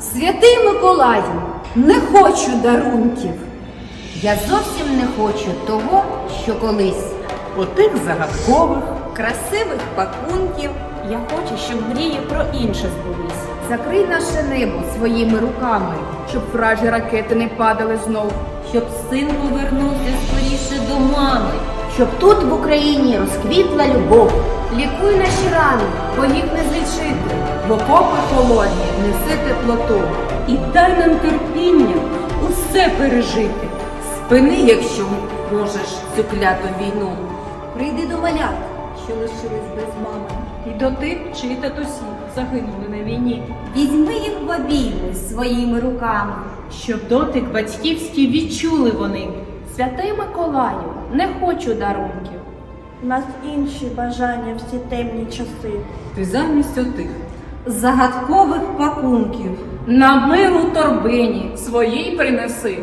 Святий Миколаю, не хочу дарунків. Я зовсім не хочу того, що колись. Отих загадкових. Красивих пакунків. Я хочу, щоб мрії про інше збулись. Закрий наше небо своїми руками, щоб вражі ракети не падали знов. Щоб син повернувся скоріше до мами. Щоб тут в Україні розквітла любов. Лікуй наші рани, бо їх не злічити. В окопи холодні неси теплоту. І дай нам терпіння усе пережити. Спини, якщо можеш цю кляту війну. Прийди до малят, що лишились без мами. І до тих, чиї татусі загинули на війні. Візьми їх в обійми своїми руками. Щоб дотик батьківський відчули вони. Святий Миколаю, не хочу дарунків. У нас інші бажання в ці темні часи. Ти замість отих. Загадкових пакунків. На миру торбині своїй принеси.